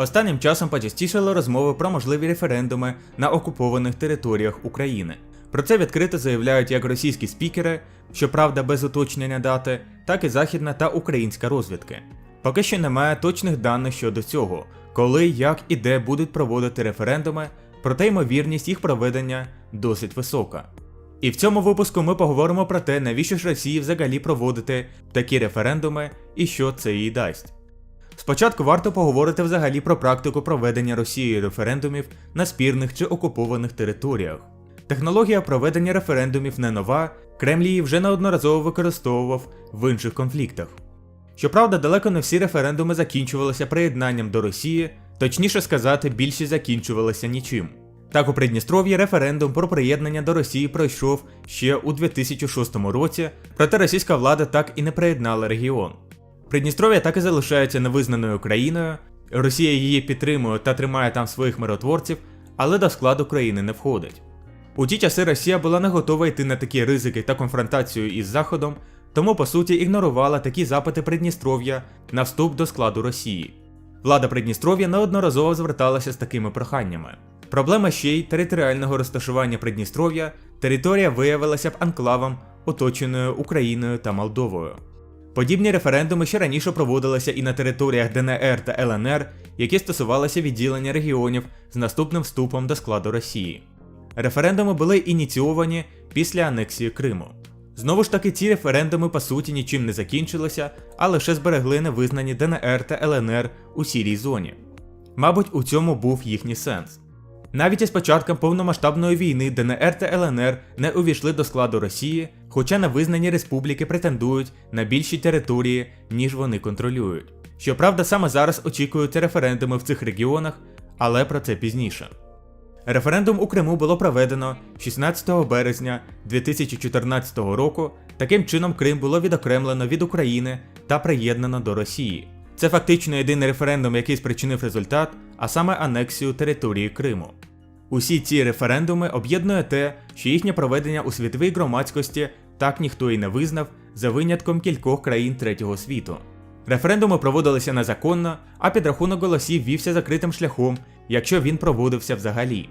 Останнім часом почастішали розмови про можливі референдуми на окупованих територіях України. Про це відкрито заявляють як російські спікери, щоправда без уточнення дати, так і західна та українська розвідки. Поки що немає точних даних щодо цього, коли, як і де будуть проводити референдуми, проте ймовірність їх проведення досить висока. І в цьому випуску ми поговоримо про те, навіщо ж Росії взагалі проводити такі референдуми і що це їй дасть. Спочатку варто поговорити взагалі про практику проведення Росією референдумів на спірних чи окупованих територіях. Технологія проведення референдумів не нова, Кремль її вже неодноразово використовував в інших конфліктах. Щоправда, далеко не всі референдуми закінчувалися приєднанням до Росії, точніше сказати, більшість закінчувалися нічим. Так у Придністров'ї референдум про приєднання до Росії пройшов ще у 2006 році, проте російська влада так і не приєднала регіон. Придністров'я так і залишається невизнаною країною, Росія її підтримує та тримає там своїх миротворців, але до складу країни не входить. У ті часи Росія була не готова йти на такі ризики та конфронтацію із Заходом, тому по суті ігнорувала такі запити Придністров'я на вступ до складу Росії. Влада Придністров'я неодноразово зверталася з такими проханнями. Проблема ще й територіального розташування Придністров'я, територія виявилася б анклавом, оточеною Україною та Молдовою. Подібні референдуми ще раніше проводилися і на територіях ДНР та ЛНР, які стосувалися відділення регіонів з наступним вступом до складу Росії. Референдуми були ініційовані після анексії Криму. Знову ж таки, ці референдуми по суті нічим не закінчилися, а лише зберегли невизнані ДНР та ЛНР у сірій зоні. Мабуть, у цьому був їхній сенс. Навіть із початком повномасштабної війни ДНР та ЛНР не увійшли до складу Росії, хоча невизнані республіки претендують на більші території, ніж вони контролюють. Щоправда, саме зараз очікуються референдуми в цих регіонах, але про це пізніше. Референдум у Криму було проведено 16 березня 2014 року. Таким чином Крим було відокремлено від України та приєднано до Росії. Це фактично єдиний референдум, який спричинив результат, а саме анексію території Криму. Усі ці референдуми об'єднує те, що їхнє проведення у світовій громадськості так ніхто і не визнав за винятком кількох країн третього світу. Референдуми проводилися незаконно, а підрахунок голосів вівся закритим шляхом, якщо він проводився взагалі.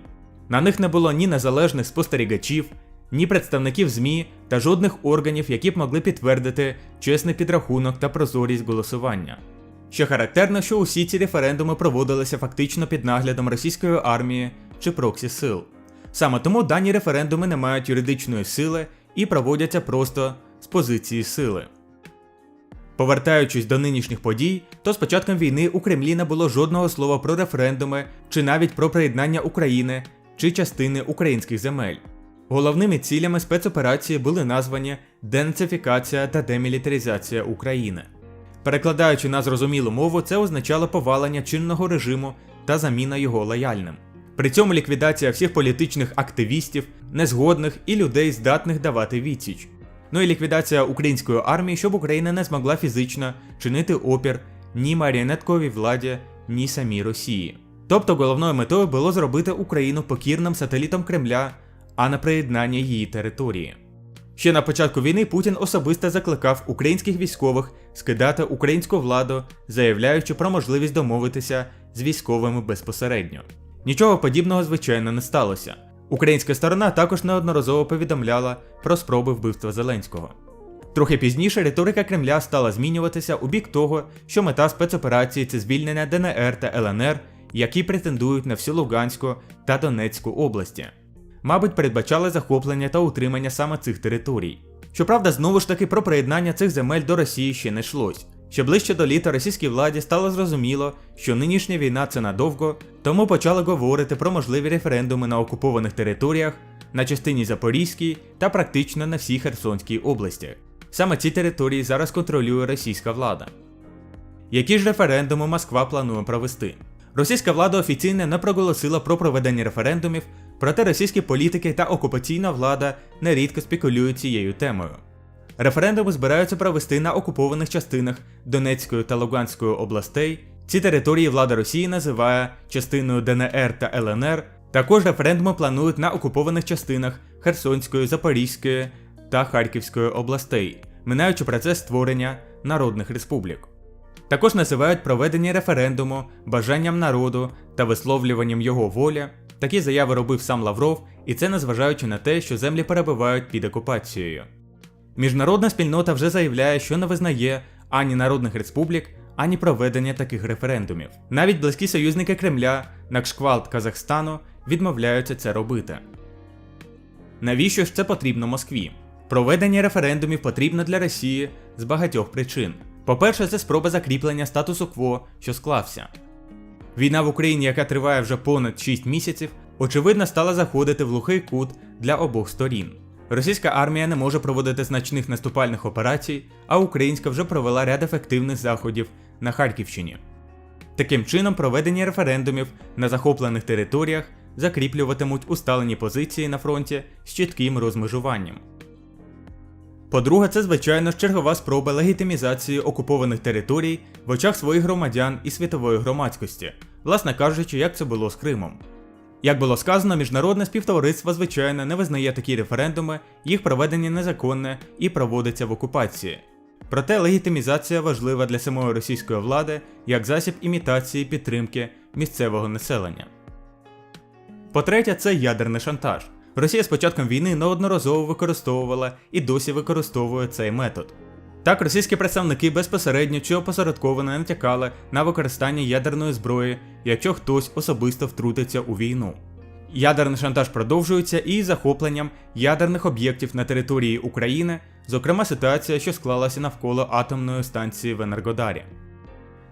На них не було ні незалежних спостерігачів, ні представників ЗМІ та жодних органів, які б могли підтвердити чесний підрахунок та прозорість голосування. Що характерно, що усі ці референдуми проводилися фактично під наглядом російської армії чи проксі сил. Саме тому дані референдуми не мають юридичної сили і проводяться просто з позиції сили. Повертаючись до нинішніх подій, то з початком війни у Кремлі не було жодного слова про референдуми чи навіть про приєднання України чи частини українських земель. Головними цілями спецоперації були названі денацифікація та демілітаризація України. Перекладаючи на зрозумілу мову, це означало повалення чинного режиму та заміна його лояльним. При цьому ліквідація всіх політичних активістів, незгодних і людей, здатних давати відсіч. Ну і ліквідація української армії, щоб Україна не змогла фізично чинити опір ні маріонетковій владі, ні самій Росії. Тобто головною метою було зробити Україну покірним сателітом Кремля, а не приєднання її території. Ще на початку війни Путін особисто закликав українських військових скидати українську владу, заявляючи про можливість домовитися з військовими безпосередньо. Нічого подібного, звичайно, не сталося. Українська сторона також неодноразово повідомляла про спроби вбивства Зеленського. Трохи пізніше риторика Кремля стала змінюватися у бік того, що мета спецоперації це звільнення ДНР та ЛНР, які претендують на всю Луганську та Донецьку області. Мабуть, передбачали захоплення та утримання саме цих територій. Щоправда, знову ж таки про приєднання цих земель до Росії ще не йшлось. Ще ближче до літа російській владі стало зрозуміло, що нинішня війна це надовго, тому почали говорити про можливі референдуми на окупованих територіях, на частині Запорізькій та практично на всій Херсонській області. Саме ці території зараз контролює російська влада. Які ж референдуми Москва планує провести? Російська влада офіційно не проголосила про проведення референдумів, проте російські політики та окупаційна влада нерідко спекулюють цією темою. Референдуми збираються провести на окупованих частинах Донецької та Луганської областей. Ці території влада Росії називає частиною ДНР та ЛНР. Також референдуми планують на окупованих частинах Херсонської, Запорізької та Харківської областей, минаючи процес створення народних республік. Також називають проведення референдуму бажанням народу та висловлюванням його волі. Такі заяви робив сам Лавров, і це незважаючи на те, що землі перебувають під окупацією. Міжнародна спільнота вже заявляє, що не визнає ані народних республік, ані проведення таких референдумів. Навіть близькі союзники Кремля, Накшквалт Казахстану, відмовляються це робити. Навіщо ж це потрібно Москві? Проведення референдумів потрібно для Росії з багатьох причин. По-перше, це спроба закріплення статусу кво, що склався. Війна в Україні, яка триває вже понад 6 місяців, очевидно стала заходити в глухий кут для обох сторін. Російська армія не може проводити значних наступальних операцій, а українська вже провела ряд ефективних заходів на Харківщині. Таким чином, проведення референдумів на захоплених територіях закріплюватимуть усталені позиції на фронті з чітким розмежуванням. По-друге, це звичайно чергова спроба легітимізації окупованих територій в очах своїх громадян і світової громадськості, власне кажучи, як це було з Кримом. Як було сказано, міжнародне співтовариство звичайно не визнає такі референдуми, їх проведення незаконне і проводиться в окупації. Проте легітимізація важлива для самої російської влади як засіб імітації підтримки місцевого населення. По-третє, це ядерний шантаж. Росія з початком війни неодноразово використовувала і досі використовує цей метод. Так, російські представники безпосередньо чи опосередковано натякали на використання ядерної зброї, якщо хтось особисто втрутиться у війну. Ядерний шантаж продовжується і захопленням ядерних об'єктів на території України, зокрема ситуація, що склалася навколо атомної станції в Енергодарі.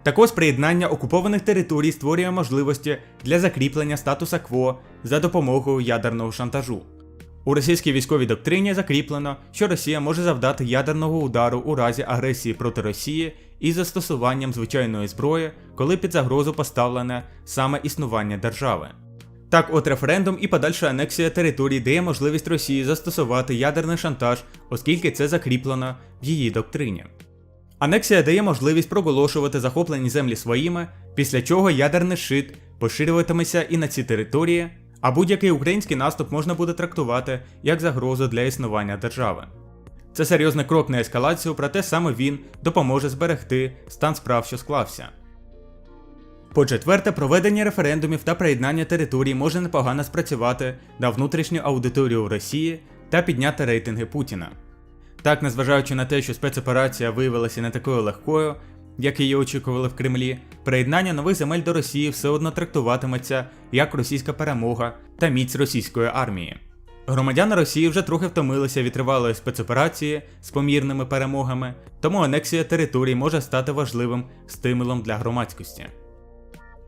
Також приєднання окупованих територій створює можливості для закріплення статуса кво за допомогою ядерного шантажу. У російській військовій доктрині закріплено, що Росія може завдати ядерного удару у разі агресії проти Росії із застосуванням звичайної зброї, коли під загрозу поставлене саме існування держави. Так, от референдум і подальша анексія територій дає можливість Росії застосувати ядерний шантаж, оскільки це закріплено в її доктрині. Анексія дає можливість проголошувати захоплені землі своїми, після чого ядерний щит поширюватиметься і на ці території, а будь-який український наступ можна буде трактувати як загрозу для існування держави. Це серйозний крок на ескалацію, проте саме він допоможе зберегти стан справ, що склався. По-четверте, проведення референдумів та приєднання територій може непогано спрацювати на внутрішню аудиторію Росії та підняти рейтинги Путіна. Так, незважаючи на те, що спецоперація виявилася не такою легкою, як її очікували в Кремлі, приєднання нових земель до Росії все одно трактуватиметься як російська перемога та міць російської армії. Громадяни Росії вже трохи втомилися від тривалої спецоперації з помірними перемогами, тому анексія територій може стати важливим стимулом для громадськості.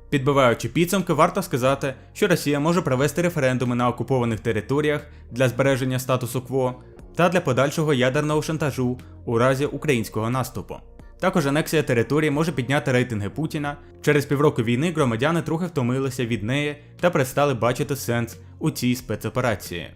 Підбиваючи підсумки, варто сказати, що Росія може провести референдуми на окупованих територіях для збереження статусу кво та для подальшого ядерного шантажу у разі українського наступу. Також анексія території може підняти рейтинги Путіна. Через півроку війни громадяни трохи втомилися від неї та перестали бачити сенс у цій спецоперації.